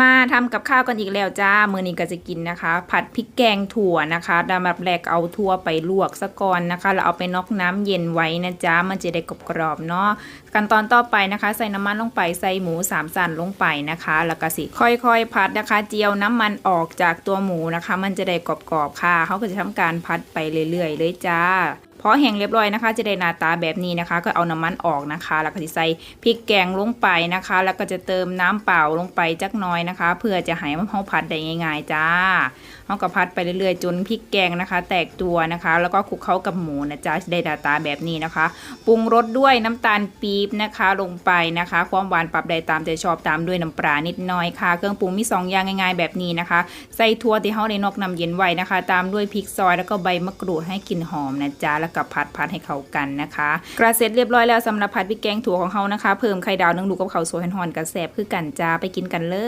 มาทำกับข้าวกันอีกแล้วจ้ามื้อนี้ก็จะกินนะคะ ผัดพริกแกงถั่วนะคะดำแบบแรกเอาถั่วไปลวกซะก่อนนะคะแล้วเอาไปนอกน้ำเย็นไว้นะจ๊ะมันจะได้กรอบๆเนาะขั้นตอนต่อไปนะคะ ใส่น้ำมันลงไปใส่หมูสามสันลงไปนะคะ แล้วก็สิค่อยๆพัดนะคะ เจียวน้ำมันออกจากตัวหมูนะคะ มันจะได้กรอบๆค่ะเขาก็จะทำการพัดไปเรื่อยๆเลยจ้า พอแห้งเรียบร้อยนะคะ จะได้หน้าตาแบบนี้นะคะ ก็เอาน้ำมันออกนะคะ แล้วก็จะใส่พริกแกงลงไปนะคะ แล้วก็จะเติมน้ำเปล่าลงไปจักน้อยนะคะ เพื่อจะให้มันเฮาผัดได้ง่าย ๆ จ้าเฮาก็พัดไปเรื่อยๆ จนพริกแกงนะคะ แตกตัวนะคะ แล้วก็คลุกเข้ากับหมูนะจ๊ะจะได้หน้าตาแบบนี้นะคะ ปรุงรสด้วยน้ำตาลปี๊บนะคะลงไปนะคะ ความหวานปรับได้ตามใจชอบตามด้วยน้ำปลานิดหน่อยค่ะ เครื่องปรุงมีสอย่างง่ายๆ แบบนี้นะคะ ใส่ถั่วที่เฮาได้นอกน้ำเย็นไว้นะคะ ตามด้วยพริกซอยแล้วก็ใบมะกรูดให้กลิ่นหอมนะจ๊ะแล้วก็ผัดผัดให้เข้ากันนะคะ กระเซ็จเรียบร้อยแล้วสำหรับผัดพริกแกงถั่วของเขานะคะ เพิ่มไข่ดาวนึ่งลูกกับข้าวสวยหอนๆกับแซ่บคือกันจ้าไปกินกันเลย